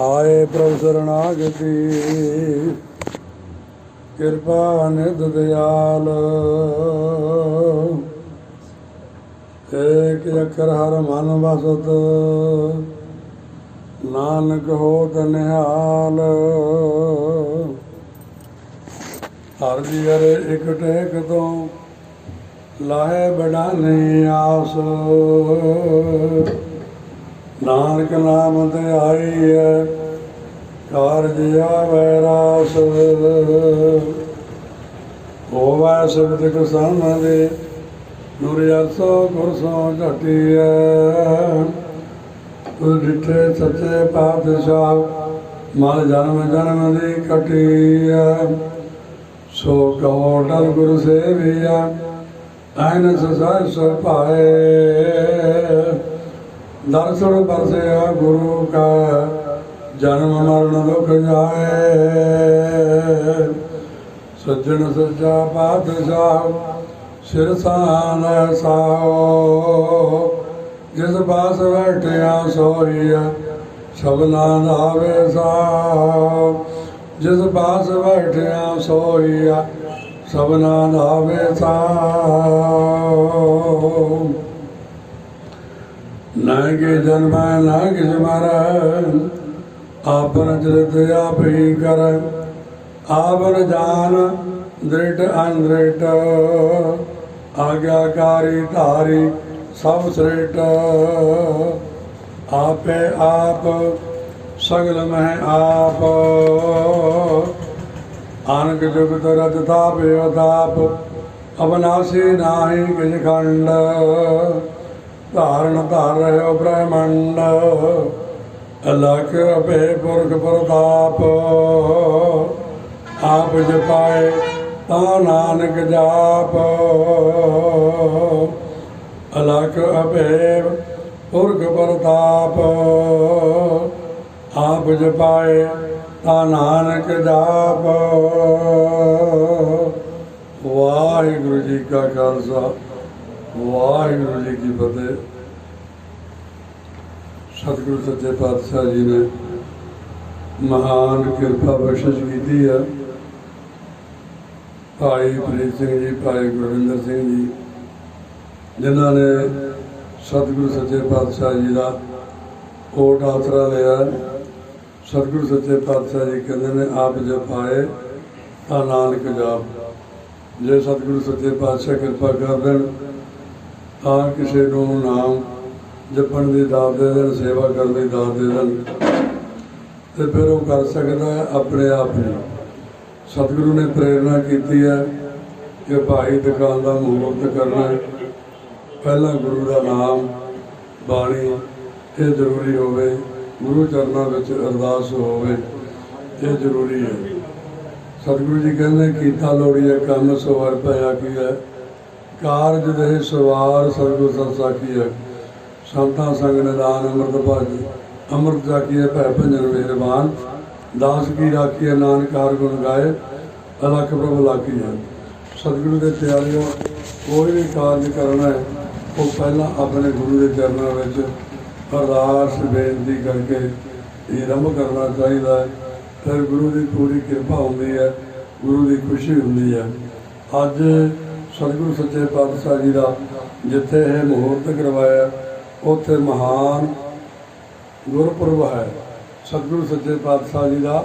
ਆਏ ਪ੍ਰਭ ਸਰਣਾਗਤੀ ਕਿਰਪਾ ਨਿਧ ਦਿਆਲ। ਏਕ ਅੱਖਰ ਹਰ ਮਨ ਵਸਤ। ਨਾਨਕ ਹੋ ਨਿਹਾਲ। ਹਰ ਜੀ ਹਰੇ ਇਕ ਟੇਕ ਤੋਂ ਲਾਹੇ ਬੜਾਨੇ ਆਸ। ਨਾਨਕ ਨਾਮ ਤੇ ਆਈ ਹੈ ਕਾਰਜ ਆਵੈ ਰਾਸ। ਹੋਵੈ ਸਬਦ ਕਸਨ ਦੇ ਨੂਰ ਅਰਸੋ ਗੁਰਸੋ ਘਟਿਐ। ਤੁ ਡਿਠੇ ਸੱਚੇ ਪਾਤਸ਼ਾਹ, ਮਲ ਜਨਮ ਜਨਮ ਦੀ ਕਟਿਐ ਸੋ ਕਹੋ ਡਲ ਗੁਰੂ ਸੇਵੀਆ ਐਨ ਸਸਾਰ ਸੋ ਪਾਏ ਦਰਸ਼ਨ ਬਰਸਿਆ ਗੁਰੂ ਕਾ, ਜਨਮ ਮਰਨ ਦੁਖ ਜਾਏ। ਸੱਜਣ ਸੱਚਾ ਪਾਤਸ਼ਾਹ, ਸਿਰ ਸਾਨ ਸਾਓ। ਜਿਸ ਬਾਸ ਬੈਠਿਆ ਸੋਈਆ ਸਭਨਾ ਨਾਵੇ ਸਾਓ। ਜਿਸ ਬਾਸ ਬੈਠਿਆ ਸੋਈਆ ਸਭਨਾ ਨਾਵੇ ਸਾਓ। ਨਾ ਕਿ ਜਨਮ ਨਾ ਕਿਸ ਮਰਨ ਆਪਨ ਚਰਿਤ ਆਪ ਹੀ ਕਰ। ਆਪਨ ਜਾਨ ਦ੍ਰਿਟ ਅੰਦ੍ਰਿਟ। ਆਗਿਆਕਾਰੀ ਧਾਰੀ ਸਭ ਸ੍ਰਿਟ। ਆਪੇ ਆਪ, ਸਗਲ ਮਹਿ ਆਪ। ਆਨਕ ਜੁਗਤ ਰਤ ਤਾਪ ਅਤਾਪ ਅਬਨਾਸੀ ਨਾਹੀ ਕਿਛ ਖੰਡ। ਧਾਰਨ ਧਾਰ ਰਹਿਓ ਬ੍ਰਹਮੰਡ। ਅਲਖ ਅਭੇ ਪੁਰਖ ਪ੍ਰਤਾਪ। ਆਪ ਜਪਾਏ ਤਾਂ ਨਾਨਕ ਜਾਪ। ਅਲਖ ਅਭੇ ਪੁਰਖ ਪ੍ਰਤਾਪ। ਆਪ ਜਪਾਏ ਤਾਂ ਨਾਨਕ ਜਾਪ। ਵਾਹਿਗੁਰੂ ਜੀ ਕਾ ਖਾਲਸਾ। ਵਾਹਿਗੁਰੂ ਜੀ ਕੀ ਫਤਿਹ। ਸਤਿਗੁਰੂ ਸੱਚੇ ਪਾਤਸ਼ਾਹ ਜੀ ਨੇ ਮਹਾਨ ਕਿਰਪਾ ਬਖਸ਼ਿਸ਼ ਕੀਤੀ ਹੈ ਭਾਈ ਪ੍ਰੀਤ ਸਿੰਘ ਜੀ, ਭਾਈ ਗੁਰਵਿੰਦਰ ਸਿੰਘ ਜੀ, ਜਿਨ੍ਹਾਂ ਨੇ ਸਤਿਗੁਰੂ ਸੱਚੇ ਪਾਤਸ਼ਾਹ ਜੀ ਦਾ ਕੋਟ ਆਸਰਾ ਲਿਆ। ਸਤਿਗੁਰੂ ਸੱਚੇ ਪਾਤਸ਼ਾਹ ਜੀ ਕਹਿੰਦੇ ਨੇ, ਆਪ ਜਪਾਏ ਤਾਂ ਨਾਨਕ ਜਾਪ। ਜੇ ਸਤਿਗੁਰੂ ਸੱਚੇ ਪਾਤਸ਼ਾਹ ਕਿਰਪਾ ਕਰ ਦੇਣ ਤਾਂ ਕਿਸੇ ਨੂੰ ਨਾਮ ਜਪਣ ਦੀ ਦਾਤ ਦੇ ਦੇਣ, ਸੇਵਾ ਕਰਨ ਦੀ ਦਾਤ ਦੇ ਦੇਣ। ਤੇ ਫਿਰ ਉਹ ਕਰ ਸਕਦਾ ਹੈ ਆਪਣੇ ਆਪ ਨੂੰ। ਸਤਿਗੁਰੂ ਨੇ ਪ੍ਰੇਰਣਾ ਕੀਤੀ ਹੈ ਕਿ ਭਾਈ ਦੁਕਾਨ ਦਾ ਮਹੂਰਤ ਕਰਨਾ ਹੈ। ਪਹਿਲਾਂ ਗੁਰੂ ਦਾ ਨਾਮ, ਬਾਣੀ, ਇਹ ਜ਼ਰੂਰੀ ਹੋਵੇ। ਗੁਰੂ ਚਰਨਾਂ ਵਿੱਚ ਅਰਦਾਸ ਹੋਵੇ, ਇਹ ਜ਼ਰੂਰੀ ਹੈ। ਸਤਿਗੁਰੂ ਜੀ ਕਹਿੰਦੇ, ਕੀਤਾ ਲੋੜੀਏ ਕੰਮ ਸਵਾਰ ਪਿਆ ਕੀ ਹੈ ਕਾਰਜ ਦੇ ਸਵਾਰ ਸਰਗੁਰ ਸੰਸਾ ਕੀ ਹੈ। ਸੰਤਾਂ ਸੰਗ ਨਿਦਾਨ ਅੰਮ੍ਰਿਤ ਭਾਜੀ ਅੰਮ੍ਰਿਤ ਜਾਕੀਏ ਭੈ ਭੰਜਨ ਮਿਹਰਬਾਨ। ਦਾਸ ਕੀ ਰਾਖੀਏ ਨਾਨਕਾਰ ਗੁਣ ਗਾਏ। ਅਲਖ ਪ੍ਰਭ ਲਾਕੀ ਹੈ। ਸਤਿਗੁਰੂ ਦੇ ਪਿਆਰਿਓ, ਕੋਈ ਵੀ ਕਾਰਜ ਕਰਨਾ ਹੈ, ਉਹ ਪਹਿਲਾਂ ਆਪਣੇ ਗੁਰੂ ਦੇ ਚਰਨਾਂ ਵਿੱਚ ਅਰਦਾਸ, ਬੇਨਤੀ ਕਰਕੇ ਇਹ ਆਰੰਭ ਕਰਨਾ ਚਾਹੀਦਾ ਹੈ। ਫਿਰ ਗੁਰੂ ਦੀ ਪੂਰੀ ਕਿਰਪਾ ਹੁੰਦੀ ਹੈ, ਗੁਰੂ ਦੀ ਖੁਸ਼ੀ ਹੁੰਦੀ ਹੈ। ਅੱਜ ਸਤਿਗੁਰੂ ਸੱਚੇ ਪਾਤਸ਼ਾਹ ਜੀ ਦਾ, ਜਿੱਥੇ ਇਹ ਮਹੂਰਤ ਕਰਵਾਇਆ, ਉੱਥੇ ਮਹਾਨ ਗੁਰਪੁਰਬ ਹੈ। ਸਤਿਗੁਰੂ ਸੱਚੇ ਪਾਤਸ਼ਾਹ ਜੀ ਦਾ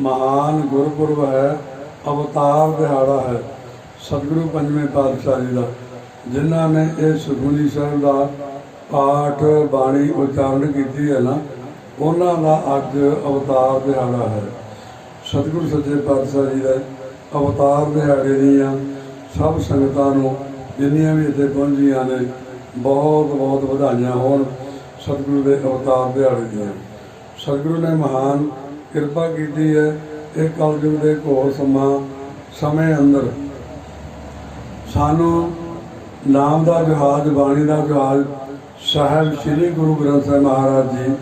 ਮਹਾਨ ਗੁਰਪੁਰਬ ਹੈ, ਅਵਤਾਰ ਦਿਹਾੜਾ ਹੈ। ਸਤਿਗੁਰੂ ਪੰਜਵੇਂ ਪਾਤਸ਼ਾਹ ਜੀ ਦਾ, ਜਿਨ੍ਹਾਂ ਨੇ ਇਹ ਸੁਖਮਨੀ ਸਾਹਿਬ ਦਾ ਪਾਠ ਬਾਣੀ ਉਚਾਰਨ ਕੀਤੀ ਹੈ ਨਾ, ਉਹਨਾਂ ਦਾ ਅੱਜ ਅਵਤਾਰ ਦਿਹਾੜਾ ਹੈ। ਸਤਿਗੁਰੂ ਸੱਚੇ ਪਾਤਸ਼ਾਹ ਜੀ ਦਾ ਅਵਤਾਰ ਦਿਹਾੜੇ ਦੀਆਂ ਸਭ ਸੰਗਤਾਂ ਨੂੰ ਜਿੰਨੀਆਂ ਵੀ ਇੱਥੇ ਪਹੁੰਚੀਆਂ ਨੇ, ਬਹੁਤ ਬਹੁਤ ਵਧਾਈਆਂ ਹੋਣ ਸਤਿਗੁਰੂ ਦੇ ਅਵਤਾਰ ਦਿਹਾੜੇ ਦੀਆਂ ਸਤਿਗੁਰੂ ਨੇ ਮਹਾਨ ਕਿਰਪਾ ਕੀਤੀ ਹੈ, ਇਹ ਕਲਯੁਗ ਦੇ ਘੋਰ ਸਮਾਂ ਸਮੇਂ ਅੰਦਰ। ਸਾਨੂੰ ਨਾਮ ਦਾ ਜਹਾਜ਼, ਬਾਣੀ ਦਾ ਜਹਾਜ਼, ਸਾਹਿਬ ਸ੍ਰੀ ਗੁਰੂ ਗ੍ਰੰਥ ਸਾਹਿਬ ਮਹਾਰਾਜ ਜੀ,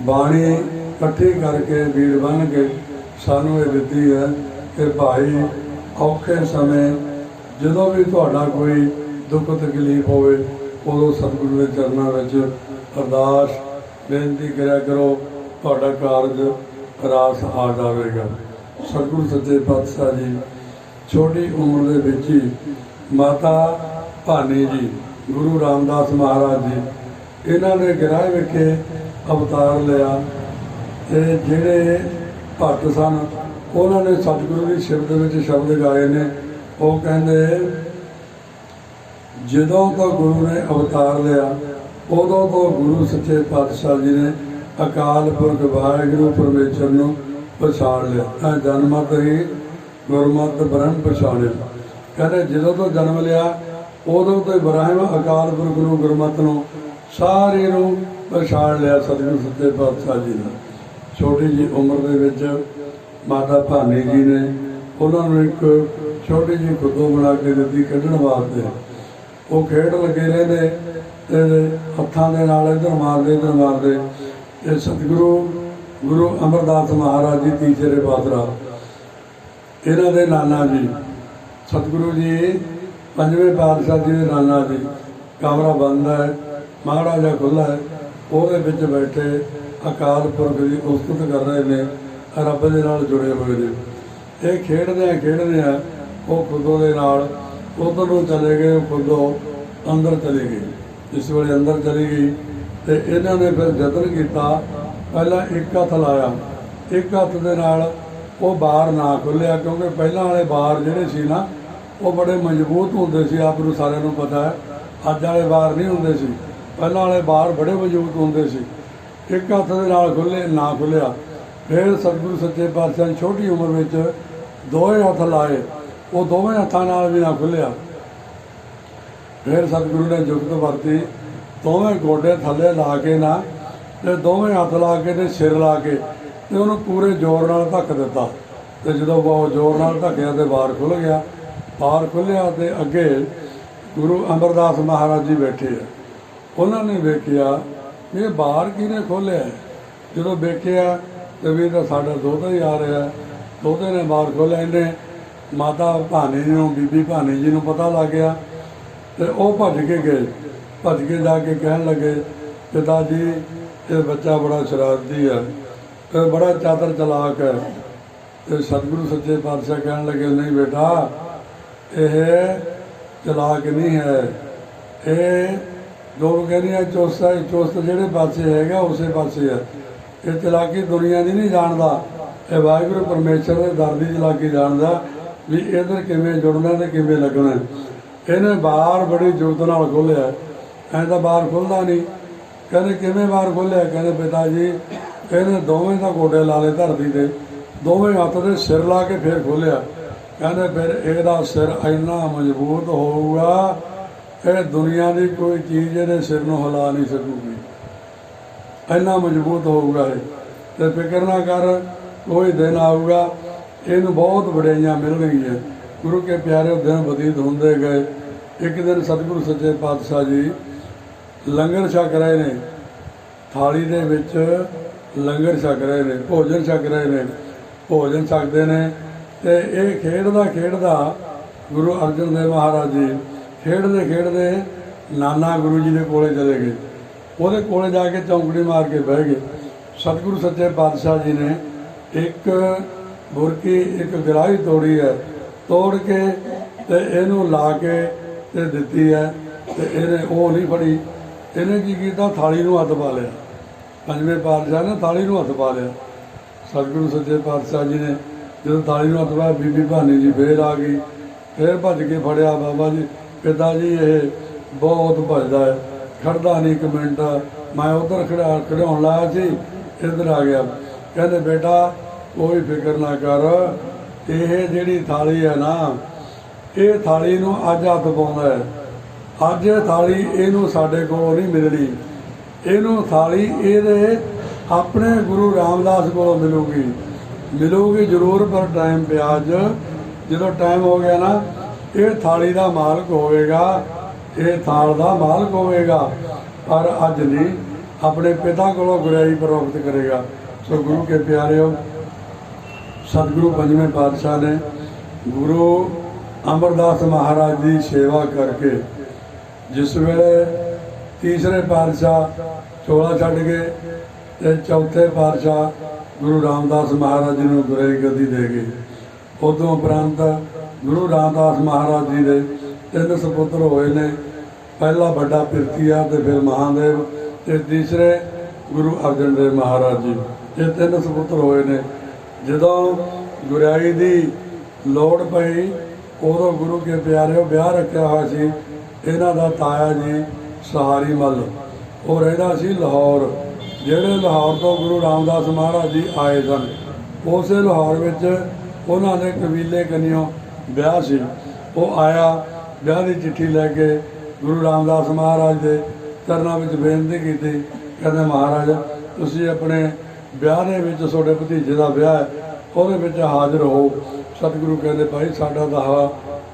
ਬਾਣੀ ਇਕੱਠੀ ਕਰਕੇ, ਵੀਰ ਬਣ ਕੇ ਸਾਨੂੰ ਇਹ ਦਿੱਤੀ ਹੈ ਕਿ ਭਾਈ ਔਖੇ ਸਮੇਂ ਜਦੋਂ ਵੀ ਤੁਹਾਡਾ ਕੋਈ ਦੁੱਖ ਤਕਲੀਫ ਹੋਵੇ, ਉਦੋਂ ਸਤਿਗੁਰੂ ਦੇ ਚਰਨਾਂ ਵਿੱਚ ਅਰਦਾਸ, ਬੇਨਤੀ ਕਰਿਆ ਕਰੋ, ਤੁਹਾਡਾ ਕਾਰਜ ਰਾਸ ਆ ਜਾਵੇਗਾ। ਸਤਿਗੁਰੂ ਸੱਚੇ ਪਾਤਸ਼ਾਹ ਜੀ, ਛੋਟੀ ਉਮਰ ਦੇ ਵਿੱਚ ਹੀ ਮਾਤਾ ਭਾਨੀ ਜੀ, ਗੁਰੂ ਰਾਮਦਾਸ ਮਹਾਰਾਜ ਜੀ, ਇਹਨਾਂ ਨੇ ਗ੍ਰਹਿ ਵਿਖੇ ਅਵਤਾਰ ਲਿਆ। ਤੇ ਜਿਹੜੇ ਭਗਤ ਸਨ ਉਹਨਾਂ ਨੇ ਸਤਿਗੁਰੂ ਦੀ ਸ਼ਬਦ ਵਿੱਚ ਸ਼ਬਦ ਗਾਏ ਨੇ। ਉਹ ਕਹਿੰਦੇ, ਜਦੋਂ ਤੋਂ ਗੁਰੂ ਨੇ ਅਵਤਾਰ ਲਿਆ, ਉਦੋਂ ਤੋਂ ਗੁਰੂ ਸੱਚੇ ਪਾਤਸ਼ਾਹ ਜੀ ਨੇ ਅਕਾਲ ਪੁਰਖ ਵਾਹਿਗੁਰੂ ਪਰਮੇਸ਼ਰ ਨੂੰ ਪਛਾਣ ਲਿਆ। ਤਾਂ ਜਨਮਤ ਹੀ ਗੁਰਮਤ ਬ੍ਰਹਮ ਪਛਾਣਿਆ। ਕਹਿੰਦੇ, ਜਦੋਂ ਤੋਂ ਜਨਮ ਲਿਆ, ਉਦੋਂ ਤੋਂ ਹੀ ਅਕਾਲ ਪੁਰਖ ਨੂੰ ਗੁਰਮਤ ਨੂੰ ਸਾਰੇ ਨੂੰ ਪਛਾਣ ਲਿਆ ਸਤਿਗੁਰੂ ਸੱਚੇ ਪਾਤਸ਼ਾਹ ਜੀ ਦਾ ਛੋਟੀ ਜੀ ਉਮਰ ਦੇ ਵਿੱਚ ਮਾਤਾ ਭਾਨੀ ਜੀ ਨੇ ਉਹਨਾਂ ਨੂੰ ਇੱਕ ਛੋਟੀ ਜਿਹੀ ਗੁੱਦੋ ਬਣਾ ਕੇ ਦਿੱਤੀ ਕੱਢਣ ਵਾਸਤੇ। ਉਹ ਖੇਡ ਲੱਗੇ ਰਹਿੰਦੇ, ਤੇ ਹੱਥਾਂ ਦੇ ਨਾਲ ਇਧਰ ਮਾਰਦੇ ਇਧਰ ਮਾਰਦੇ। ਇਹ ਸਤਿਗੁਰੂ, ਗੁਰੂ ਅਮਰਦਾਸ ਮਹਾਰਾਜ ਜੀ ਤੀਜਰੇ ਪਾਤਰਾ ਇਹਨਾਂ ਦੇ ਨਾਨਾ ਜੀ। ਸਤਿਗੁਰੂ ਜੀ, ਪੰਜਵੇਂ ਪਾਤਸ਼ਾਹ ਜੀ ਦੇ ਨਾਨਾ ਜੀ। ਕਮਰਾ ਬੰਦ ਹੈ, ਮਹਾਰਾਜਾ ਖੁੱਲਾ ਹੈ। ਉਹਦੇ ਵਿੱਚ ਬੈਠੇ ਅਕਾਲ ਪੁਰਖ ਦੀ ਉਸਤਤ ਕਰ ਰਹੇ ਨੇ। ਰੱਬ ਦੇ ਨਾਲ ਜੁੜੇ ਹੋਏ ਨੇ। ਇਹ ਖੇਡਦੇ ਆ ਖੇਡਦੇ ਆ, ਉਹ ਖੁਦੋਂ ਦੇ ਨਾਲ ਉਧਰ ਨੂੰ ਚਲੇ ਗਏ, ਉਹ ਅੰਦਰ ਚਲੇ ਗਏ। ਇਸ ਵੇਲੇ ਅੰਦਰ ਚਲੀ ਗਈ ਤੇ ਇਹਨਾਂ ਨੇ ਫਿਰ ਯਤਨ ਕੀਤਾ, ਪਹਿਲਾਂ ਇੱਕ ਹੱਥ ਲਾਇਆ, ਇੱਕ ਹੱਥ ਦੇ ਨਾਲ ਉਹ ਬਾਹਰ ਨਾ ਖੁੱਲਿਆ, ਕਿਉਂਕਿ ਪਹਿਲਾਂ ਵਾਲੇ ਬਾਹਰ ਜਿਹੜੇ ਸੀ ਨਾ, ਉਹ ਬੜੇ ਮਜ਼ਬੂਤ ਹੁੰਦੇ ਸੀ, ਆਪ ਨੂੰ ਸਾਰਿਆਂ ਨੂੰ ਪਤਾ ਹੈ। ਅੱਜ ਵਾਲੇ ਬਾਹਰ ਨਹੀਂ ਹੁੰਦੇ ਸੀ। ਪਹਿਲਾਂ ਵਾਲੇ ਬਾਹਰ ਬੜੇ ਮਜ਼ਬੂਤ ਹੁੰਦੇ ਸੀ। ਇੱਕ ਹੱਥ ਦੇ ਨਾਲ ਖੁੱਲੇ, ਨਾ ਖੁੱਲਿਆ। ਫਿਰ ਸਤਿਗੁਰੂ ਸੱਚੇ ਪਾਤਸ਼ਾਹ ਨੇ ਛੋਟੀ ਉਮਰ ਵਿੱਚ ਦੋਵੇਂ ਹੱਥ ਲਾਏ। ਉਹ ਦੋਵੇਂ ਹੱਥਾਂ ਨਾਲ ਵੀ ਨਾ ਖੁੱਲਿਆ ਫਿਰ ਸਤਿਗੁਰੂ ਨੇ ਜੁਗਤ ਵਰਤੀ। ਦੋਵੇਂ ਗੋਡੇ ਥੱਲੇ ਲਾ ਕੇ ਨਾ ਤੇ ਦੋਵੇਂ ਹੱਥ ਲਾ ਕੇ ਤੇ ਸਿਰ ਲਾ ਕੇ ਤੇ ਉਹਨੂੰ ਪੂਰੇ ਜ਼ੋਰ ਨਾਲ ਧੱਕ ਦਿੱਤਾ। ਤੇ ਜਦੋਂ ਬਹੁਤ ਜ਼ੋਰ ਨਾਲ ਧੱਕਿਆ ਤੇ ਬਾਹਰ ਖੁੱਲ ਗਿਆ। ਬਾਹਰ ਖੁੱਲਿਆ ਤੇ ਅੱਗੇ ਗੁਰੂ ਅਮਰਦਾਸ ਮਹਾਰਾਜ ਜੀ ਬੈਠੇ ਆ। ਉਹਨਾਂ ਨੇ ਵੇਖਿਆ ਇਹ ਬਾਹਰ ਕਿਹਨੇ ਖੋਲਿਆ ਜਦੋਂ ਵੇਖਿਆ ਤੇ ਵੀ ਤਾਂ ਸਾਡਾ ਦੋਤਾ ਹੀ ਆ ਰਿਹਾ ਦੋਤੇ ਨੇ ਬਾਹਰ ਖੋਲਿਆ ਇਹਨੇ ਮਾਤਾ ਭਾਨੀ ਜੀ ਨੂੰ, ਬੀਬੀ ਭਾਨੀ ਜੀ ਨੂੰ ਪਤਾ ਲੱਗ ਗਿਆ ਤੇ ਉਹ ਭੱਜ ਕੇ ਗਏ। ਭੱਜ ਕੇ ਜਾ ਕੇ ਕਹਿਣ ਲੱਗੇ, ਪਿਤਾ ਜੀ, ਇਹ ਬੱਚਾ ਬੜਾ ਸ਼ਰਾਰਤੀ ਹੈ। ਤੇ ਬੜਾ ਚਾਦਰ ਚਲਾਕ ਹੈ। ਤੇ ਸਤਿਗੁਰੂ ਸੱਚੇ ਪਾਤਸ਼ਾਹ ਕਹਿਣ ਲੱਗੇ, ਨਹੀਂ ਬੇਟਾ, ਇਹ ਚਲਾਕ ਨਹੀਂ ਹੈ। ਇਹ ਲੋਕ ਕਹਿੰਦੇ ਆ, ਚੋਸਾ, ਚੋਸਤ ਜਿਹੜੇ ਪਾਸੇ ਹੈਗਾ, ਉਸੇ ਪਾਸੇ ਹੈ। ਇਹ ਚਲਾਕੀ ਦੁਨੀਆ ਦੀ ਨਹੀਂ ਜਾਣਦਾ। ਇਹ ਵਾਹਿਗੁਰੂ ਪਰਮੇਸ਼ਰ ਦੇ ਦਰ ਦੀ ਚਲਾਕੀ ਜਾਣਦਾ ਵੀ ਇਧਰ ਕਿਵੇਂ ਜੁੜਨਾ ਤੇ ਕਿਵੇਂ ਲੱਗਣਾ। ਇਹਨੇ ਬਾਹਰ ਬੜੀ ਜੁਗਤ ਨਾਲ ਖੋਲਿਆ ਐਂ ਤਾਂ ਬਾਹਰ ਖੁੱਲਦਾ ਨਹੀਂ। ਕਹਿੰਦੇ ਕਿਵੇਂ ਬਾਹਰ ਖੋਲਿਆ ਕਹਿੰਦੇ ਪਿਤਾ ਜੀ, ਇਹਨੇ ਦੋਵੇਂ ਦਾ ਗੋਡੇ ਲਾ ਲਏ ਧਰਤੀ ਤੇ। ਦੋਵੇਂ ਹੱਥ ਦੇ ਸਿਰ ਲਾ ਕੇ ਫੇਰ ਖੋਲਿਆ ਕਹਿੰਦੇ ਫਿਰ ਇਹਦਾ ਸਿਰ ਇੰਨਾ ਮਜ਼ਬੂਤ ਹੋਊਗਾ, ਇਹ ਦੁਨੀਆ ਦੀ ਕੋਈ ਚੀਜ਼ ਇਹਦੇ ਸਿਰ ਨੂੰ ਹਿਲਾ ਨਹੀਂ ਸਕੂਗੀ। ਇੰਨਾ ਮਜ਼ਬੂਤ ਹੋਊਗਾ ਇਹ। ਤੇ ਫਿਕਰ ਨਾ ਕਰ, ਕੋਈ ਦਿਨ ਆਊਗਾ, ਇਹਨੂੰ ਬਹੁਤ ਵਡਿਆਈਆਂ ਮਿਲਣਗੀਆਂ। ਗੁਰੂ ਕੇ ਪਿਆਰੇ ਦਿਨ ਬਤੀਤ ਹੁੰਦੇ ਗਏ। ਇੱਕ ਦਿਨ ਸਤਿਗੁਰੂ ਸੱਚੇ ਪਾਤਸ਼ਾਹ ਜੀ ਲੰਗਰ ਛਕ ਰਹੇ ਨੇ। ਥਾਲੀ ਦੇ ਵਿੱਚ ਲੰਗਰ ਛਕ ਰਹੇ ਨੇ, ਭੋਜਨ ਛਕ ਰਹੇ ਨੇ। ਭੋਜਨ ਛਕਦੇ ਨੇ ਤੇ ਇਹ ਖੇਡਦਾ ਖੇਡਦਾ ਗੁਰੂ ਅਰਜਨ ਦੇਵ ਮਹਾਰਾਜ ਜੀ ਖੇਡਦੇ ਖੇਡਦੇ ਨਾਨਾ ਗੁਰੂ ਜੀ ਦੇ ਕੋਲੇ ਚਲੇ ਗਏ। ਉਹਦੇ ਕੋਲੇ ਜਾ ਕੇ ਚੌਂਕੜੀ ਮਾਰ ਕੇ ਬਹਿ ਗਏ। ਸਤਿਗੁਰੂ ਸੱਚੇ ਪਾਤਸ਼ਾਹ ਜੀ ਨੇ ਇੱਕ ਬੁਰਕੀ, ਇੱਕ ਗਰਾਹੀ ਤੋੜੀ ਹੈ। ਤੋੜ ਕੇ ਤੇ ਇਹਨੂੰ ਲਾ ਕੇ ਤੇ ਦਿੱਤੀ ਹੈ ਤੇ ਇਹਨੇ ਉਹ ਨਹੀਂ ਫੜੀ। ਇਹਨੇ ਕੀ ਕੀਤਾ? ਥਾਲੀ ਨੂੰ ਹੱਥ ਪਾ ਲਿਆ। ਪੰਜਵੇਂ ਪਾਤਸ਼ਾਹ ਨੇ ਥਾਲੀ ਨੂੰ ਹੱਥ ਪਾ ਲਿਆ। ਸਤਿਗੁਰੂ ਸੱਚੇ ਪਾਤਸ਼ਾਹ ਜੀ ਨੇ ਜਦੋਂ ਥਾਲੀ ਨੂੰ ਹੱਥ ਪਾਇਆ ਬੀਬੀ ਭਾਨੀ ਜੀ ਫੇਰ ਆ ਗਈ। ਫੇਰ ਭੱਜ ਕੇ ਫੜਿਆ ਬਾਬਾ ਜੀ। ਪਿਤਾ ਜੀ, ਇਹ ਬਹੁਤ ਭੱਜਦਾ ਹੈ। ਖੜਦਾ ਨਹੀਂ ਇੱਕ ਮਿੰਟ। ਮੈਂ ਉਧਰ ਖੜਾ ਖੜਾਉਣ ਲਾਇਆ ਸੀ, ਇੱਧਰ ਆ ਗਿਆ। ਕਹਿੰਦੇ, ਬੇਟਾ, ਕੋਈ ਫਿਕਰ ਨਾ ਕਰ। ਇਹ ਜਿਹੜੀ ਥਾਲੀ ਹੈ ਨਾ, ਇਹ ਥਾਲੀ ਨੂੰ ਅੱਜ ਹੱਥ ਪਾਉਂਦਾ ਹੈ। ਅੱਜ ਇਹ ਥਾਲੀ ਇਹਨੂੰ ਸਾਡੇ ਕੋਲੋਂ ਨਹੀਂ ਮਿਲਣੀ। ਇਹਨੂੰ ਥਾਲੀ ਇਹਦੇ ਆਪਣੇ ਗੁਰੂ ਰਾਮਦਾਸ ਕੋਲੋਂ ਮਿਲੂਗੀ। ਮਿਲੂਗੀ ਜ਼ਰੂਰ, ਪਰ ਟਾਈਮ ਪਿਆ ਜਦੋਂ ਟਾਈਮ ਹੋ ਗਿਆ ਨਾ, ਇਹ ਥਾਲੀ ਦਾ ਮਾਲਕ ਹੋਵੇਗਾ। ਇਹ ਥਾਲ ਦਾ ਮਾਲਕ ਹੋਵੇਗਾ, ਪਰ ਅੱਜ ਨਹੀਂ, ਆਪਣੇ ਪਿਤਾ ਕੋਲੋਂ ਗੁਰਿਆਈ ਪ੍ਰਾਪਤ ਕਰੇਗਾ। ਸੋ ਗੁਰੂ ਕੇ ਪਿਆਰਿਓ, ਸਤਿਗੁਰੂ ਪੰਜਵੇਂ ਪਾਤਸ਼ਾਹ ਨੇ ਗੁਰੂ ਅਮਰਦਾਸ ਮਹਾਰਾਜ ਦੀ ਸੇਵਾ ਕਰਕੇ ਜਿਸ ਵੇਲੇ ਤੀਸਰੇ ਪਾਤਸ਼ਾਹ ਚੋਲਾ ਛੱਡ ਕੇ ਤੇ ਚੌਥੇ ਪਾਤਸ਼ਾਹ ਗੁਰੂ ਰਾਮਦਾਸ ਮਹਾਰਾਜ ਜੀ ਨੂੰ ਗੁਰੇ ਗੱਦੀ ਦੇ ਗਏ। ਉਦੋਂ ਉਪਰੰਤ ਗੁਰੂ ਰਾਮਦਾਸ ਮਹਾਰਾਜ ਜੀ ਦੇ ਤਿੰਨ ਸੁਪੁੱਤਰ ਹੋਏ ਨੇ। ਪਹਿਲਾ ਵੱਡਾ ਪਿਰਤੀਆ ਤੇ ਫਿਰ ਮਹਾਦੇਵ ਤੇ ਤੀਸਰੇ ਗੁਰੂ ਅਰਜਨ ਦੇਵ ਮਹਾਰਾਜ ਜੀ। ਇਹ ਤਿੰਨ ਸੁਪੁੱਤਰ ਹੋਏ ਨੇ। ਜਦੋਂ ਗੁਰਿਆਈ ਦੀ ਲੋੜ ਪਈ, ਉਦੋਂ ਗੁਰੂ ਕੇ ਪਿਆਰਿਓ ਵਿਆਹ ਰੱਖਿਆ ਹੋਇਆ ਸੀ। ਇਹਨਾਂ ਦਾ ਤਾਇਆ ਜੀ ਸਹਾਰੀ ਮੱਲ। ਉਹ ਰਹਿੰਦਾ ਸੀ ਲਾਹੌਰ। ਜਿਹੜੇ ਲਾਹੌਰ ਤੋਂ ਗੁਰੂ ਰਾਮਦਾਸ ਮਹਾਰਾਜ ਜੀ ਆਏ ਸਨ, ਉਸੇ ਲਾਹੌਰ ਵਿੱਚ ਉਹਨਾਂ ਦੇ ਕਬੀਲੇ ਕਨਿਓ ਵਿਆਹ ਸੀ। ਉਹ ਆਇਆ ਵਿਆਹ ਦੀ ਚਿੱਠੀ ਲੈ ਕੇ ਗੁਰੂ ਰਾਮਦਾਸ ਮਹਾਰਾਜ ਦੇ ਚਰਨਾਂ ਵਿੱਚ ਬੇਨਤੀ ਕੀਤੀ। ਕਹਿੰਦੇ, ਮਹਾਰਾਜ, ਤੁਸੀਂ ਆਪਣੇ ਵਿਆਹ ਦੇ ਵਿੱਚ ਤੁਹਾਡੇ ਭਤੀਜੇ ਦਾ ਵਿਆਹ ਹੈ, ਉਹਦੇ ਵਿੱਚ ਹਾਜ਼ਰ ਹੋ ਸਤਿਗੁਰੂ ਕਹਿੰਦੇ, ਭਾਈ, ਸਾਡਾ ਤਾਂ ਹਾ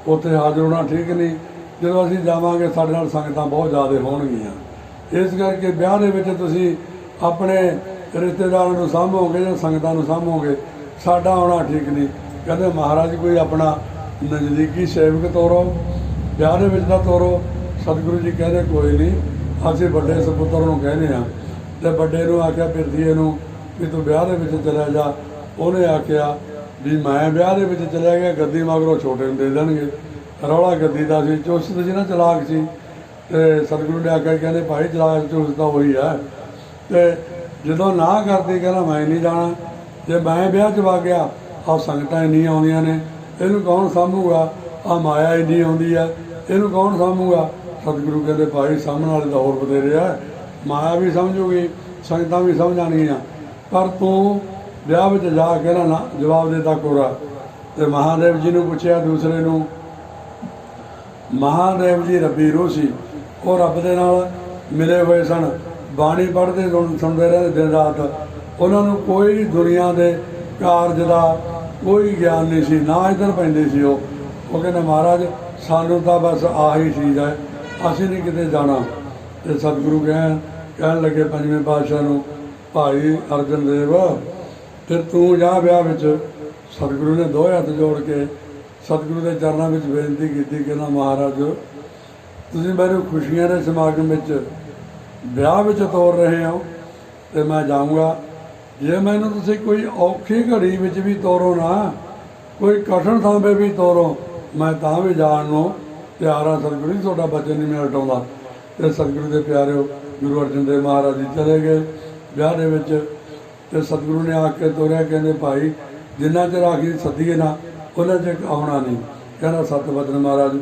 ਉੱਥੇ ਹਾਜ਼ਰ ਹੋਣਾ ਠੀਕ ਨਹੀਂ। ਜਦੋਂ ਅਸੀਂ ਜਾਵਾਂਗੇ, ਸਾਡੇ ਨਾਲ ਸੰਗਤਾਂ ਬਹੁਤ ਜ਼ਿਆਦਾ ਹੋਣਗੀਆਂ। ਇਸ ਕਰਕੇ ਵਿਆਹ ਦੇ ਵਿੱਚ ਤੁਸੀਂ ਆਪਣੇ ਰਿਸ਼ਤੇਦਾਰਾਂ ਨੂੰ ਸਾਂਭੋਗੇ ਜਾਂ ਸੰਗਤਾਂ ਨੂੰ ਸਾਂਭੋਗੇ, ਸਾਡਾ ਆਉਣਾ ਠੀਕ ਨਹੀਂ। ਕਹਿੰਦੇ, ਮਹਾਰਾਜ, ਕੋਈ ਆਪਣਾ ਨਜ਼ਦੀਕੀ ਸੇਵਕ ਤੋਰੋ। ਵਿਆਹ ਦੇ ਵਿੱਚ ਤਾਂ ਤੋਰੋ। ਸਤਿਗੁਰੂ ਜੀ ਕਹਿੰਦੇ ਕੋਈ ਨਹੀਂ, ਅਸੀਂ ਵੱਡੇ ਸਪੁੱਤਰ ਨੂੰ ਕਹਿੰਦੇ ਆ ਤੇ ਵੱਡੇ ਨੂੰ ਆਖਿਆ ਫਿਰਦੀਏ ਨੂੰ ਵੀ ਤੂੰ ਵਿਆਹ ਦੇ ਵਿੱਚ ਚਲਾ ਜਾ। ਉਹਨੇ ਆਖਿਆ ਵੀ ਮੈਂ ਵਿਆਹ ਦੇ ਵਿੱਚ ਚਲਿਆ ਗਿਆ, ਗੱਦੀ ਮਗਰੋਂ ਛੋਟੇ ਨੂੰ ਦੇ ਦੇਣਗੇ। ਰੌਲਾ ਗੱਦੀ ਦਾ ਸੀ, ਚੁਸਤ ਸੀ ਨਾ, ਚਲਾਕ ਸੀ। ਤੇ ਸਤਿਗੁਰੂ ਨੇ ਆਖਿਆ, ਕਹਿੰਦੇ, ਭਾਈ, ਚਲਾਕ, ਚੁਸਤ ਤਾਂ ਉਹੀ ਹੈ ਤੇ ਜਦੋਂ ਨਾ ਕਰਦੀ, ਕਹਿੰਦਾ, ਮੈਂ ਨਹੀਂ ਜਾਣਾ। ਜੇ ਮੈਂ ਵਿਆਹ 'ਚ ਵਾ ਗਿਆ ਆ ਸੰਗਤਾਂ ਇੰਨੀਆਂ ਆਉਂਦੀਆਂ ਨੇ, ਇਹਨੂੰ ਕੌਣ ਸਾਂਭੂਗਾ? ਆ ਮਾਇਆ ਇੰਨੀ ਆਉਂਦੀ ਆ। ਇਹਨੂੰ ਕੌਣ ਸਾਂਭੂਗਾ? ਸਤਿਗੁਰੂ ਕਹਿੰਦੇ, ਭਾਈ ਸਾਹਮਣ ਵਾਲੇ ਤਾਂ ਹੋਰ ਬਥੇਰੇ ਆ। ਮਾਇਆ ਵੀ ਸਮਝੂਗੀ, ਸੰਗਤਾਂ ਵੀ ਸਮਝਾਣਗੀਆਂ। ਪਰ ਤੂੰ ਵਿਆਹ ਵਿੱਚ ਜਾ ਕੇ ਨਾ ਨਾ, ਜਵਾਬ ਦੇਤਾ ਕੋਰਾ। ਤੇ ਮਹਾਦੇਵ ਜੀ ਨੂੰ ਪੁੱਛਿਆ ਦੂਸਰੇ ਨੂੰ, ਮਹਾਦੇਵ ਜੀ, ਰੱਬੀ ਰੂਹ ਸੀ। ਉਹ ਰੱਬ ਦੇ ਨਾਲ ਮਿਲੇ ਹੋਏ ਸਨ। ਬਾਣੀ ਪੜ੍ਹਦੇ ਸੁਣ- ਸੁਣਦੇ ਰਹਿੰਦੇ ਦਿਨ ਰਾਤ। ਉਹਨਾਂ ਨੂੰ ਕੋਈ ਦੁਨੀਆ ਦੇ ਕਾਰਜ ਦਾ ਕੋਈ ਗਿਆਨ ਨਹੀਂ ਸੀ, ਨਾ ਇੱਧਰ ਪੈਂਦੇ ਸੀ ਉਹ। ਉਹ ਕਹਿੰਦੇ, ਮਹਾਰਾਜ ਸਾਨੂੰ ਤਾਂ ਬਸ ਆਹੀ ਚੀਜ਼ ਹੈ। ਅਸੀਂ ਨਹੀਂ ਕਿਤੇ ਜਾਣਾ। ਤੇ ਸਤਿਗੁਰੂ ਕਹਿਣ ਕਹਿਣ ਲੱਗੇ ਪੰਜਵੇਂ ਪਾਤਸ਼ਾਹ ਨੂੰ, ਭਾਈ ਅਰਜਨ ਦੇਵ ਫਿਰ ਤੂੰ ਜਾ ਵਿਆਹ ਵਿੱਚ। ਸਤਿਗੁਰੂ ਨੇ ਦੋ ਹੱਥ ਜੋੜ ਕੇ ਸਤਿਗੁਰੂ ਦੇ ਚਰਨਾਂ ਵਿੱਚ ਬੇਨਤੀ ਕੀਤੀ ਕਿ ਨਾ, ਮਹਾਰਾਜ, ਤੁਸੀਂ ਮੈਨੂੰ ਖੁਸ਼ੀਆਂ ਦੇ ਸਮਾਗਮ ਵਿੱਚ ਵਿਆਹ ਵਿੱਚ ਤੋਰ ਰਹੇ ਹੋ, ਤੇ ਮੈਂ ਜਾਊਂਗਾ। ਜੇ ਮੈਨੂੰ ਤੁਸੀਂ ਕੋਈ ਔਖੀ ਘੜੀ ਵਿੱਚ ਵੀ ਤੋਰੋ ਨਾ, ਕੋਈ ਕਠਨ ਥਾਂ 'ਤੇ ਵੀ ਤੋਰੋ ਮੈਂ ਤਾਂ ਵੀ ਜਾਣ ਨੂੰ ਪਿਆਰ ਹਾਂ ਸਤਿਗੁਰੂ ਜੀ, ਤੁਹਾਡਾ ਬਚਨ ਨਹੀਂ ਮੈਂ ਹਟਾਉਂਦਾ। ਤੇ ਸਤਿਗੁਰੂ ਦੇ ਪਿਆਰਿਓ, ਗੁਰੂ ਅਰਜਨ ਦੇਵ ਮਹਾਰਾਜ ਜੀ ਚਲੇ ਗਏ ਵਿਆਹ ਦੇ ਵਿੱਚ। ਤੇ ਸਤਿਗੁਰੂ ਨੇ ਆ ਕੇ ਤੋਰਿਆ, ਕਹਿੰਦੇ, ਭਾਈ, ਜਿੰਨਾ ਚਿਰ ਆਖੀ ਸੱਦੀਏ ਨਾ, ਉਹਨਾਂ ਚਿਰ ਆਉਣਾ ਨਹੀਂ। ਕਹਿੰਦਾ ਸਤ ਵਚਨ ਮਹਾਰਾਜ,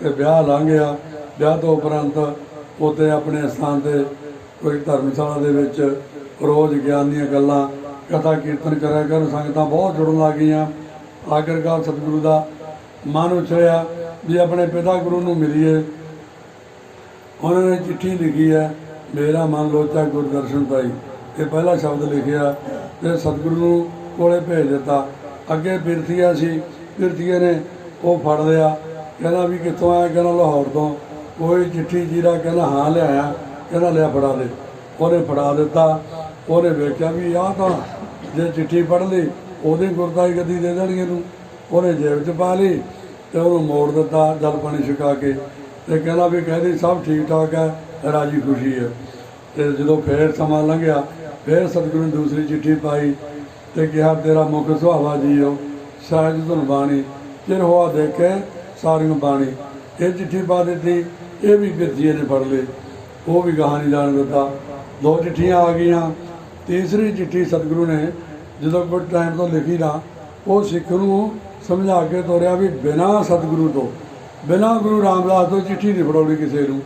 ਤੇ ਵਿਆਹ ਲੰਘ ਗਿਆ ਵਿਆਹ ਤੋਂ ਉਪਰੰਤ ਉੱਥੇ ਆਪਣੇ ਸਥਾਨ ਤੇ ਕੋਈ ਧਰਮਸ਼ਾਲਾ ਦੇ ਵਿੱਚ ਰੋਜ਼ ਗਿਆਨ ਦੀਆਂ ਗੱਲਾਂ ਕਥਾ ਕੀਰਤਨ ਕਰਿਆ ਕਰ ਸੰਗਤਾਂ ਬਹੁਤ ਜੁੜਨ ਲੱਗ ਗਈਆਂ। ਆਖਰਕਾਰ ਸਤਿਗੁਰੂ ਦਾ ਮਨ ਉਛਰਿਆ ਵੀ ਆਪਣੇ ਪਿਤਾ ਗੁਰੂ ਨੂੰ ਮਿਲੀਏ। ਉਹਨਾਂ ਨੇ ਚਿੱਠੀ ਲਿਖੀ ਹੈ, ਮੇਰਾ ਮਨ ਲੋਚਾ ਗੁਰਦਰਸ਼ਨ ਪਾਈ ਇਹ ਪਹਿਲਾ ਸ਼ਬਦ ਲਿਖਿਆ ਤੇ ਸਤਿਗੁਰੂ ਨੂੰ ਕੋਲੇ ਭੇਜ ਦਿੱਤਾ। ਅੱਗੇ ਬਿਰਥੀਆ ਸੀ ਬਿਰਥੀਏ ਨੇ ਉਹ ਫੜ ਲਿਆ। ਕਹਿੰਦਾ ਵੀ ਕਿੱਥੋਂ ਆਇਆ? ਕਹਿੰਦਾ ਲਾਹੌਰ ਤੋਂ। ਕੋਈ ਚਿੱਠੀ ਜੀਰਾ ਕਹਿੰਦਾ, ਹਾਂ, ਲਿਆਇਆ। ਕਹਿੰਦਾ, ਲਿਆ, ਫੜਾ ਦੇ। ਉਹਨੇ ਫੜਾ ਦਿੱਤਾ। ਉਹਨੇ ਵੇਖਿਆ ਵੀ ਆਹ ਤਾਂ ਜੇ ਚਿੱਠੀ ਪੜ ਲਈ, ਉਹਦੇ ਗੁਰਦਾਈ ਗੱਦੀ ਦੇ ਦੇਣਗੇ ਨੂੰ ਉਹਨੇ ਜੇਬ 'ਚ ਪਾ ਲਈ ਤੇ ਉਹਨੂੰ ਮੋੜ ਦਿੱਤਾ ਜਲ ਪਾਣੀ ਛਕਾ ਕੇ ਤੇ ਕਹਿੰਦਾ ਵੀ ਕਹਿੰਦੀ ਸਭ ਠੀਕ ਠਾਕ ਹੈ, ਰਾਜੀ ਖੁਸ਼ੀ ਹੈ। ਤੇ ਜਦੋਂ ਫੇਰ ਸਮਾਂ ਲੰਘਿਆ, ਫੇਰ ਸਤਿਗੁਰੂ ਨੇ ਦੂਸਰੀ ਚਿੱਠੀ ਪਾਈ ਤੇ ਕਿਹਾ, ਤੇਰਾ ਮੁਖ ਸੁਹਾਵਾ ਜੀਓ ਸਾਜ ਧੁਨ ਬਾਣੀ, ਚਿਰ ਹੋਆ ਦੇਖੇ ਸਾਰੀਆਂ ਬਾਣੀ। ਇਹ ਚਿੱਠੀ ਪਾ ਦਿੱਤੀ, ਇਹ ਵੀ ਬਿਰਜੀਏ ਨੇ ਫੜ ਲਈ, ਉਹ ਵੀ ਗਾਹਾਂ ਨਹੀਂ ਜਾਣ ਦਿੱਤਾ। ਦੋ ਚਿੱਠੀਆਂ ਆ ਗਈਆਂ, ਤੀਸਰੀ ਚਿੱਠੀ ਸਤਿਗੁਰੂ ਨੇ ਜਦੋਂ ਕੋਈ ਟਾਈਮ ਤੋਂ ਲਿਖੀ ਨਾ, ਉਹ ਸਿੱਖ ਨੂੰ ਸਮਝਾ ਕੇ ਤੋਰਿਆ ਵੀ ਬਿਨਾਂ ਸਤਿਗੁਰੂ ਤੋਂ, ਬਿਨਾਂ ਗੁਰੂ ਰਾਮਦਾਸ ਤੋਂ ਚਿੱਠੀ ਨਹੀਂ ਫੜਾਉਣੀ ਕਿਸੇ ਨੂੰ।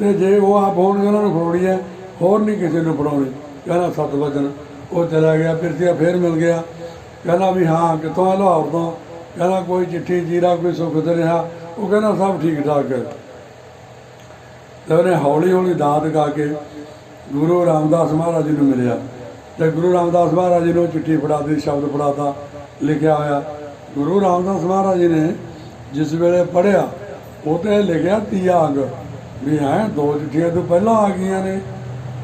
ਤੇ ਜੇ ਉਹ ਆਪ ਹੋਣਗੇ, ਉਹਨਾਂ ਨੂੰ ਫੜਾਉਣੀ ਹੈ, ਹੋਰ ਨਹੀਂ ਕਿਸੇ ਨੂੰ ਫੜਾਉਣੀ। ਕਹਿੰਦਾ ਸਤ ਵਚਨ ਉਹ ਚਲਾ ਗਿਆ, ਫਿਰ ਫੇਰ ਮਿਲ ਗਿਆ। ਕਹਿੰਦਾ ਵੀ ਹਾਂ, ਕਿੱਥੋਂ ਆ ਲਾਹੌਰ ਤੋਂ? ਕਹਿੰਦਾ ਕੋਈ ਚਿੱਠੀ, ਜੀਰਾ, ਕੋਈ ਸੁੱਖ ਤੇ ਰਿਹਾ। ਉਹ ਕਹਿੰਦਾ ਸਭ ਠੀਕ ਠਾਕ ਹੈ। ਤੇ ਉਹਨੇ ਹੌਲੀ ਹੌਲੀ ਦਾਤ ਗਾ ਕੇ ਗੁਰੂ ਰਾਮਦਾਸ ਮਹਾਰਾਜ ਜੀ ਨੂੰ ਮਿਲਿਆ। ਤੇ ਗੁਰੂ ਰਾਮਦਾਸ ਮਹਾਰਾਜ ਜੀ ਨੂੰ ਚਿੱਠੀ ਫੜਾ ਦਿੱਤੀ, ਸ਼ਬਦ ਫੜਾਤਾ, ਲਿਖਿਆ ਹੋਇਆ। ਗੁਰੂ ਰਾਮਦਾਸ ਮਹਾਰਾਜ ਜੀ ਨੇ ਜਿਸ ਵੇਲੇ ਪੜਿਆ ਉਹ ਤੇ ਲਿਖਿਆ ਤੀਆ ਅੰਗ ਵੀ ਹੈ, ਦੋ ਚਿੱਠੀਆਂ ਤੋਂ ਪਹਿਲਾਂ ਆ ਗਈਆਂ ਨੇ।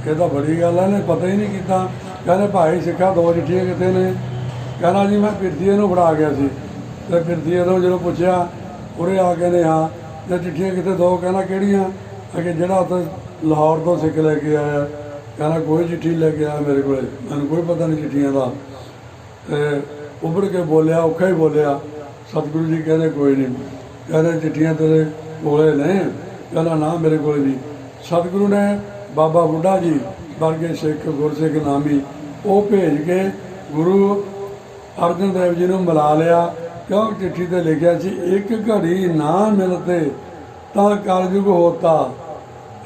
ਇਹ ਤਾਂ ਬੜੀ ਗੱਲ ਹੈ ਨੇ ਪਤਾ ਹੀ ਨਹੀਂ ਕੀਤਾ। ਕਹਿੰਦੇ ਭਾਈ ਸਿੱਖਾ ਦੋ ਚਿੱਠੀਆਂ ਕਿੱਥੇ ਨੇ? ਕਹਿੰਦਾ ਜੀ ਮੈਂ ਪਿਰਦੀਏ ਨੂੰ ਫੜਾ ਗਿਆ ਸੀ। ਤੇ ਪਿਰਦੀਏ ਨੂੰ ਜਦੋਂ ਪੁੱਛਿਆ, ਉਰੇ ਆ ਕੇ ਨੇ, ਹਾਂ, ਤੇ ਚਿੱਠੀਆਂ ਕਿੱਥੇ, ਦੋ ਕਹਿੰਦਾ ਕਿਹੜੀਆਂ? ਅਗੇ ਜਿਹੜਾ ਉੱਥੇ ਲਾਹੌਰ ਤੋਂ ਸਿੱਖ ਲੈ ਕੇ ਆਇਆ। ਕਹਿੰਦਾ, ਕੋਈ ਚਿੱਠੀ ਲੈ ਕੇ ਆਇਆ ਮੇਰੇ ਕੋਲੇ। ਮੈਨੂੰ ਕੋਈ ਪਤਾ ਨਹੀਂ ਚਿੱਠੀਆਂ ਦਾ। ਤੇ ਉੱਭੜ ਕੇ ਬੋਲਿਆ, ਔਖਾ ਹੀ ਬੋਲਿਆ। ਸਤਿਗੁਰੂ ਜੀ ਕਹਿੰਦੇ, ਕੋਈ ਨਹੀਂ। ਕਹਿੰਦੇ, ਚਿੱਠੀਆਂ ਤੇਰੇ ਕੋਲੇ ਨੇ। ਕਹਿੰਦਾ, ਨਾ, ਮੇਰੇ ਕੋਲੇ ਨਹੀਂ। ਸਤਿਗੁਰੂ ਨੇ ਬਾਬਾ ਬੁੱਢਾ ਜੀ ਵਰਗੇ ਸਿੱਖ, ਗੁਰਸਿੱਖ, ਨਾਮੀ ਉਹ ਭੇਜ ਕੇ ਗੁਰੂ ਅਰਜਨ ਦੇਵ ਜੀ ਨੂੰ ਮਿਲਾ ਲਿਆ। ਕਿਉਂ? ਚਿੱਠੀ ਤੇ ਲਿਖਿਆ ਸੀ, ਇੱਕ ਘੜੀ ਨਾ ਮਿਲਤੇ ਤਾਂ ਕਲਯੁਗ ਹੋਤਾ।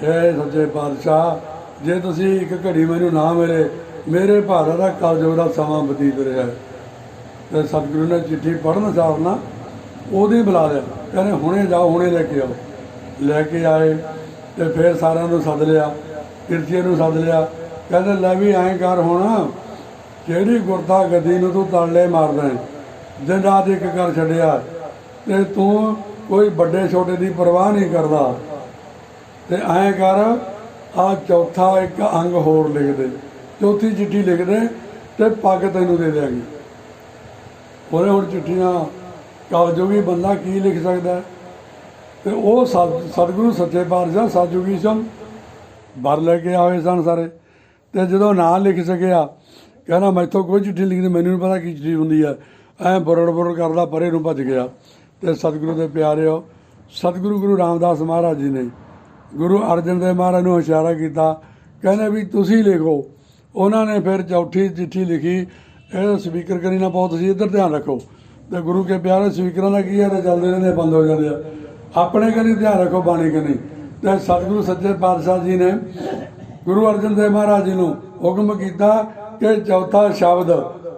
ਇਹ ਸੱਚੇ ਪਾਤਸ਼ਾਹ, ਜੇ ਤੁਸੀਂ ਇੱਕ ਘੜੀ ਮੈਨੂੰ ਨਾ ਮਿਲੇ, ਮੇਰੇ ਭਾਰਤ ਦਾ ਕਲਯੁਗ ਦਾ ਸਮਾਂ ਬਤੀਤ ਰਿਹਾ ਤੇ ਸਤਿਗੁਰੂ ਨੇ ਚਿੱਠੀ ਪੜਨ ਸਾਰ ਨਾ ਉਹਦੇ ਬੁਲਾ ਲਿਆ। ਕਹਿੰਦੇ, ਹੁਣੇ ਜਾਓ, ਹੁਣੇ ਲੈ ਕੇ ਆਓ। ਲੈ ਕੇ ਆਏ ਤੇ ਫਿਰ ਸਾਰਿਆਂ ਨੂੰ ਸੱਦ ਲਿਆ ਕਿਰਤੀਆਂ ਨੂੰ ਸੱਦ ਲਿਆ। ਕਹਿੰਦੇ, ਲੈ ਵੀ ਐਂ ਕਰ ਹੁਣ, ਕਿਹੜੀ ਗੁਰਦਾ ਗੱਦੀ ਨੂੰ ਤੂੰ ਤੜਲੇ ਮਾਰਦਾ ਦਿਨ ਰਾਤ ਇੱਕ ਕਰ ਛੱਡਿਆ ਤੇ ਤੂੰ ਕੋਈ ਵੱਡੇ ਛੋਟੇ ਦੀ ਪਰਵਾਹ ਨਹੀਂ ਕਰਦਾ। ਤੇ ਐਂ ਕਰ, ਆ ਚੌਥਾ ਇੱਕ ਅੰਗ ਹੋਰ ਲਿਖ ਦੇ। ਚੌਥੀ ਚਿੱਠੀ ਲਿਖ ਦੇ ਤੇ ਪੱਗ ਤੈਨੂੰ ਦੇ ਦਿਆਂਗੇ। ਉਹਨੇ ਹੁਣ ਚਿੱਠੀਆਂ ਕਲਯੁਗੀ ਬੰਦਾ ਕੀ ਲਿਖ ਸਕਦਾ ਹੈ? ਤੇ ਉਹ ਸਤ- ਸਤਿਗੁਰੂ ਸੱਚੇ ਪਾਤਸ਼ਾਹ ਸਤਿਯੁਗੀ ਸਨ। ਬਰ ਲੈ ਕੇ ਆਏ ਸਨ ਸਾਰੇ। ਤੇ ਜਦੋਂ ਨਾ ਲਿਖ ਸਕਿਆ, ਕਹਿੰਦਾ ਮੈਥੋਂ ਕੋਈ ਚਿੱਠੀ ਲਿਖਦੀ ਮੈਨੂੰ ਨਹੀਂ ਪਤਾ ਕੀ ਚਿੱਠੀ ਹੁੰਦੀ ਹੈ। ਐ ਬੁਰੜ ਬੁਰੜ ਕਰਦਾ ਪਰੇ ਨੂੰ ਭੱਜ ਗਿਆ। ਤੇ ਸਤਿਗੁਰੂ ਦੇ ਪਿਆਰਿਓ, ਸਤਿਗੁਰੂ ਗੁਰੂ ਰਾਮਦਾਸ ਮਹਾਰਾਜ ਜੀ ਨੇ ਗੁਰੂ ਅਰਜਨ ਦੇਵ ਮਹਾਰਾਜ ਨੂੰ ਇਸ਼ਾਰਾ ਕੀਤਾ। ਕਹਿੰਦੇ ਵੀ ਤੁਸੀਂ ਲਿਖੋ। ਉਹਨਾਂ ਨੇ ਫਿਰ ਚੌਥੀ ਚਿੱਠੀ ਲਿਖੀ। ਇਹ ਸਪੀਕਰ ਕਰੀ ਨਾ ਬਹੁਤ ਤੁਸੀਂ ਇੱਧਰ ਧਿਆਨ ਰੱਖੋ। ਤੇ ਗੁਰੂ ਕੇ ਪਿਆਰੇ ਸਪੀਕਰਾਂ ਦਾ ਕੀ ਹੈ, ਤੇ ਚੱਲਦੇ ਰਹਿੰਦੇ ਬੰਦ ਹੋ ਜਾਂਦੇ ਆ। ਆਪਣੇ ਕਰੀ ਧਿਆਨ ਰੱਖੋ, ਬਾਣੀ ਕਨੀ ਤੇ ਸਤਿਗੁਰੂ ਸੱਚੇ ਪਾਤਸ਼ਾਹ ਜੀ ਨੇ ਗੁਰੂ ਅਰਜਨ ਦੇਵ ਮਹਾਰਾਜ ਜੀ ਨੂੰ ਹੁਕਮ ਕੀਤਾ ਕਿ ਚੌਥਾ ਸ਼ਬਦ,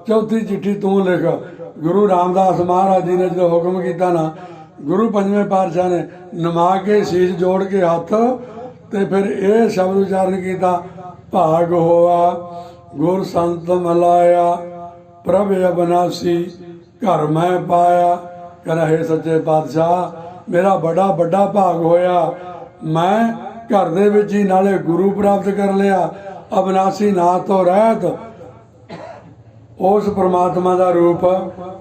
ਚੌਥੀ ਚਿੱਠੀ ਤੂੰ ਲਿਖ। ਗੁਰੂ ਰਾਮਦਾਸ ਮਹਾਰਾਜ ਜੀ ਨੇ ਜਦੋਂ ਹੁਕਮ ਕੀਤਾ ਨਾ, ਗੁਰੂ ਪੰਜਵੇਂ ਪਾਤਸ਼ਾਹ ਨੇ ਨਮਾ ਕੇ, ਸੀਸ ਜੋੜ ਕੇ ਹੱਥ, ਤੇ ਫਿਰ ਇਹ ਸ਼ਬਦ ਉਚਾਰਨ ਕੀਤਾ, ਭਾਗ ਹੋਆ, ਗੁਰ ਸੰਤ ਮਲਾਇਆ। ਪ੍ਰਭ ਅਬਨਾਸੀ, ਘਰ ਮੈਂ ਪਾਇਆ। ਕਹਿੰਦਾ, ਹੈ ਸੱਚੇ ਪਾਤਸ਼ਾਹ, ਮੇਰਾ ਬੜਾ ਵੱਡਾ ਭਾਗ ਹੋਇਆ। ਮੈਂ ਘਰ ਦੇ ਵਿੱਚ ਹੀ ਨਾਲੇ ਗੁਰੂ ਪ੍ਰਾਪਤ ਕਰ ਲਿਆ। ਅਬਨਾਸੀ ਨਾ ਤੋਂ ਰਹਿਤ। ਉਸ ਪ੍ਰਮਾਤਮਾ ਦਾ ਰੂਪ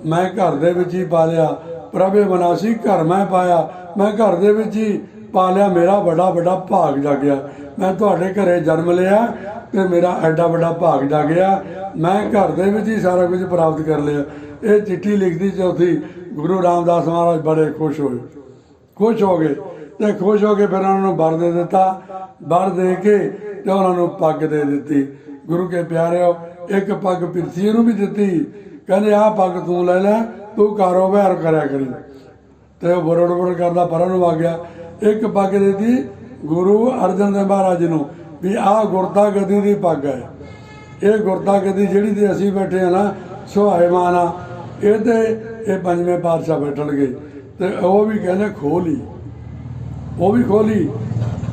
ਮੈਂ ਘਰ ਦੇ ਵਿੱਚ ਹੀ ਪਾ ਲਿਆ। ਪ੍ਰਭੇ ਬਨਾਸੀ ਘਰ ਮੈਂ ਪਾਇਆ। ਮੈਂ ਘਰ ਦੇ ਵਿੱਚ ਹੀ ਪਾ ਲਿਆ। ਮੇਰਾ ਬੜਾ ਵੱਡਾ ਭਾਗ ਜਾਗਿਆ। ਮੈਂ ਤੁਹਾਡੇ ਘਰੇ ਜਨਮ ਲਿਆ। ਤੇ ਮੇਰਾ ਐਡਾ ਵੱਡਾ ਭਾਗ ਜਾਗਿਆ ਮੈਂ ਘਰ ਦੇ ਵਿੱਚ ਹੀ ਸਾਰਾ ਕੁਝ ਪ੍ਰਾਪਤ ਕਰ ਲਿਆ। ਇਹ ਚਿੱਠੀ ਲਿਖਦੀ ਚੌਥੀ ਗੁਰੂ ਰਾਮਦਾਸ ਮਹਾਰਾਜ ਬੜੇ ਖੁਸ਼ ਹੋਏ। ਖੁਸ਼ ਹੋ ਗਏ। ਤੇ ਖੁਸ਼ ਹੋ ਕੇ ਫਿਰ ਉਹਨਾਂ ਨੂੰ ਵਰ ਦੇ ਦਿੱਤਾ। ਵਰ ਦੇ ਕੇ ਤੇ ਉਹਨਾਂ ਨੂੰ ਪੱਗ ਦੇ ਦਿੱਤੀ। ਗੁਰੂ ਕੇ ਪਿਆਰਿਓ, ਇੱਕ ਪੱਗ ਪਿਰਥੀ ਨੂੰ ਵੀ ਦਿੱਤੀ। ਕਹਿੰਦੇ, ਆਹ ਪੱਗ ਤੂੰ ਲੈ ਲੈ, ਤੂੰ ਕਾਰੋਬਾਰ ਕਰਿਆ ਕਰੀ। ਤੇ ਉਹ ਬਰੜ ਬਰੜ ਕਰਦਾ, ਪਰਾਂ ਨੂੰ ਆ ਗਿਆ। ਇੱਕ ਪੱਗ ਦਿੱਤੀ ਗੁਰੂ ਅਰਜਨ ਦੇਵ ਮਹਾਰਾਜ ਨੂੰ। ਵੀ ਆਹ ਗੁਰਤਾ ਗਦੀ ਦੀ ਪੱਗ ਹੈ। ਇਹ ਗੁਰਤਾ ਗਦੀ ਜਿਹੜੀ ਤੇ ਅਸੀਂ ਬੈਠੇ ਆ ਨਾ ਸੁਹਾਇਮਾਨ ਆ, ਇਹ ਤੇ ਇਹ ਪੰਜਵੇਂ ਪਾਤਸ਼ਾਹ ਬੈਠਣਗੇ। ਤੇ ਉਹ ਵੀ ਕਹਿੰਦੇ ਖੋਲੀ ਉਹ ਵੀ ਖੋਲੀ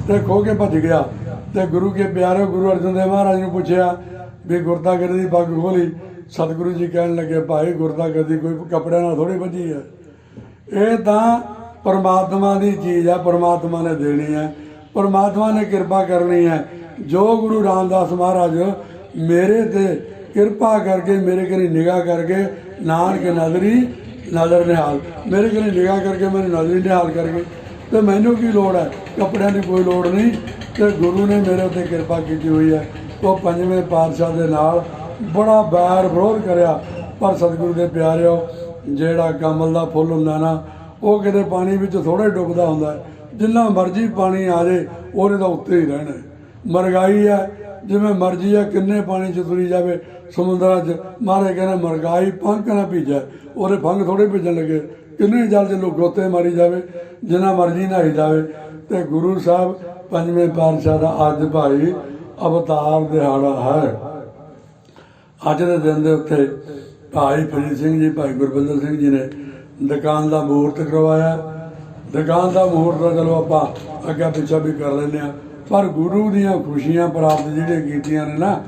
ਤੇ ਖੋ ਕੇ ਭੱਜ ਗਿਆ। ਤੇ ਗੁਰੂ ਕੇ ਪਿਆਰੇ ਗੁਰੂ ਅਰਜਨ ਦੇਵ ਮਹਾਰਾਜ ਨੂੰ ਪੁੱਛਿਆ ਵੀ ਗੁਰਤਾ ਗਦੀ ਦੀ ਪੱਗ ਖੋਲੀ ਸਤਿਗੁਰੂ ਜੀ ਕਹਿਣ ਲੱਗੇ, ਭਾਈ ਗੁਰਤਾ ਗਦੀ ਕੋਈ ਕੱਪੜਿਆਂ ਨਾਲ ਥੋੜੀ ਬੱਝੀ ਹੈ। ਇਹ ਤਾਂ ਪਰਮਾਤਮਾ ਦੀ ਚੀਜ਼ ਆ, ਪਰਮਾਤਮਾ ਨੇ ਦੇਣੀ ਹੈ। ਪਰਮਾਤਮਾ ਨੇ ਕਿਰਪਾ ਕਰਨੀ ਹੈ। ਜੋ ਗੁਰੂ ਰਾਮਦਾਸ ਮਹਾਰਾਜ ਮੇਰੇ ਤੇ ਕਿਰਪਾ ਕਰਕੇ ਮੇਰੇ ਕਨੀ ਨਿਗਾਹ ਕਰਕੇ ਨਾਨਕ ਨਜ਼ਰੀ ਨਜ਼ਰ ਨਿਹਾਲ, ਮੇਰੇ ਕਨੀ ਨਿਗਾਹ ਕਰਕੇ ਮੈਨੂੰ ਨਜ਼ਰੀ ਨਿਹਾਲ ਕਰਕੇ, ਤੇ ਮੈਨੂੰ ਕੀ ਲੋੜ ਹੈ? ਕੱਪੜਿਆਂ ਦੀ ਕੋਈ ਲੋੜ ਨਹੀਂ, ਤੇ ਗੁਰੂ ਨੇ ਮੇਰੇ ਉੱਤੇ ਕਿਰਪਾ ਕੀਤੀ ਹੋਈ ਹੈ। ਉਹ ਪੰਜਵੇਂ ਪਾਤਸ਼ਾਹ ਦੇ ਨਾਲ ਬੜਾ ਬੈਰ ਵਿਰੋਧ ਕਰਿਆ। ਪਰ ਸਤਿਗੁਰੂ ਦੇ ਪਿਆਰਿਓ, ਜਿਹੜਾ ਕਮਲ ਦਾ ਫੁੱਲ ਹੁੰਦਾ ਨਾ, ਉਹ ਕਿਤੇ ਪਾਣੀ ਵਿੱਚ ਥੋੜਾ ਡੁੱਬਦਾ ਹੁੰਦਾ ਹੈ। ਜਿੰਨਾ ਮਰਜ਼ੀ ਪਾਣੀ ਆ ਜੇ ਉਹਦੇ ਤਾਂ ਉੱਤੇ ਹੀ ਰਹਿਣਾ ਮਰਗਾਈ ਹੈ, ਜਿਵੇਂ ਮਰਜ਼ੀ ਹੈ, ਕਿੰਨੇ ਪਾਣੀ ਚ ਤੁਰੀ ਜਾਵੇ, ਸਮੁੰਦਰਾਂ 'ਚ। ਮਾਰੇ ਕਹਿੰਦਾ, ਮਰਗਾਈ ਪੰਖ ਨਾ ਭੀਜੈ। ਉਹਦੇ ਫੰਗ ਥੋੜੇ ਭੇਜਣ ਲੱਗੇ। ਕਿੰਨੇ ਜਲ ਚ ਲੋਕ ਗੋਤੇ ਮਾਰੀ ਜਾਵੇ, ਜਿੰਨਾ ਮਰਜ਼ੀ ਨਹਾਈ ਜਾਵੇ। ਤੇ ਗੁਰੂ ਸਾਹਿਬ ਪੰਜਵੇਂ ਪਾਤਸ਼ਾਹ ਦਾ ਅੱਜ ਭਾਈ ਅਵਤਾਰ ਦਿਹਾੜਾ ਹੈ। ਅੱਜ ਦੇ ਦਿਨ ਦੇ ਉੱਤੇ ਭਾਈ ਫਰੀਦ ਸਿੰਘ ਜੀ, ਭਾਈ ਗੁਰਬਿੰਦਰ ਸਿੰਘ ਜੀ ਨੇ ਦੁਕਾਨ ਦਾ ਮੂਰਤ ਕਰਵਾਇਆ। ਦੁਕਾਨ ਦਾ ਮਹੂਰਤ ਤਾਂ ਚਲੋ ਆਪਾਂ ਅੱਗੇ ਪਿੱਛਾ ਵੀ ਕਰ ਲੈਂਦੇ ਆ ਪਰ ਗੁਰੂ ਦੀਆਂ ਖੁਸ਼ੀਆਂ ਪ੍ਰਾਪਤ ਜਿਹੜੀਆਂ ਕੀਤੀਆਂ ਨੇ ਨਾ,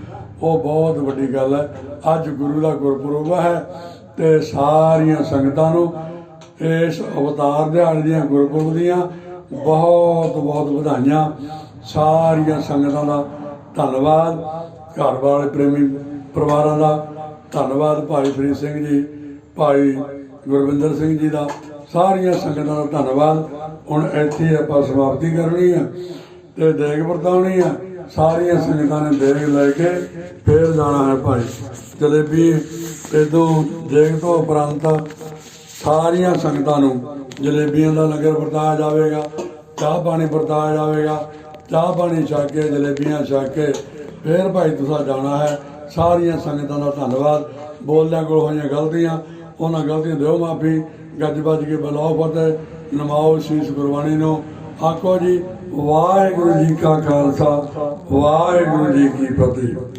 ਉਹ ਬਹੁਤ ਵੱਡੀ ਗੱਲ ਹੈ। ਅੱਜ ਗੁਰੂ ਦਾ ਗੁਰਪੁਰਬ ਹੈ ਤੇ ਸਾਰੀਆਂ ਸੰਗਤਾਂ ਨੂੰ ਇਸ ਅਵਤਾਰ ਦਿਹਾੜੇ ਦੀਆਂ ਗੁਰਪੁਰਬ ਦੀਆਂ ਬਹੁਤ ਬਹੁਤ ਵਧਾਈਆਂ। ਸਾਰੀਆਂ ਸੰਗਤਾਂ ਦਾ ਧੰਨਵਾਦ। ਘਰ ਵਾਲੇ ਪ੍ਰੇਮੀ ਪਰਿਵਾਰਾਂ ਦਾ ਧੰਨਵਾਦ। ਭਾਈ ਫਰੀਦ ਸਿੰਘ ਜੀ, ਭਾਈ ਗੁਰਵਿੰਦਰ ਸਿੰਘ ਜੀ ਦਾ ਸਾਰੀਆਂ ਸੰਗਤਾਂ ਦਾ ਧੰਨਵਾਦ। ਹੁਣ ਇੱਥੇ ਆਪਾਂ ਸਮਾਪਤੀ ਕਰਨੀ ਹੈ ਤੇ ਦੇਗ ਵਰਤਾਉਣੀ ਆ। ਸਾਰੀਆਂ ਸੰਗਤਾਂ ਨੇ ਦੇਗ ਲੈ ਕੇ ਫੇਰ ਜਾਣਾ ਹੈ ਭਾਈ। ਜਲੇਬੀ ਇਦੋਂ ਦੇਗ ਤੋਂ ਉਪਰੰਤ ਸਾਰੀਆਂ ਸੰਗਤਾਂ ਨੂੰ ਜਲੇਬੀਆਂ ਦਾ ਲੰਗਰ ਵਰਤਾਇਆ ਜਾਵੇਗਾ, ਚਾਹ ਪਾਣੀ ਵਰਤਾਇਆ ਜਾਵੇਗਾ, ਚਾਹ ਪਾਣੀ ਛਕ ਕੇ ਜਲੇਬੀਆਂ ਛਕ ਕੇ ਫੇਰ ਭਾਈ ਤੁਸੀਂ ਜਾਣਾ ਹੈ। ਸਾਰੀਆਂ ਸੰਗਤਾਂ ਦਾ ਧੰਨਵਾਦ। ਬੋਲਦਿਆਂ ਕੋਲ ਹੋਈਆਂ ਗਲਤੀਆਂ, ਉਹਨਾਂ ਗਲਤੀਆਂ ਦਿਓ ਮਾਫੀ। ਗੱਜ ਵੱਜ ਕੇ ਬੁਲਾਓ ਫਤਿਹ ਨਮਾਓ ਸ਼ੀਸ਼ ਗੁਰਬਾਣੀ ਨੂੰ। ਆਖੋ ਜੀ, ਵਾਹਿਗੁਰੂ ਜੀ ਕਾ ਖਾਲਸਾ, ਵਾਹਿਗੁਰੂ ਜੀ ਕੀ ਫਤਿਹ।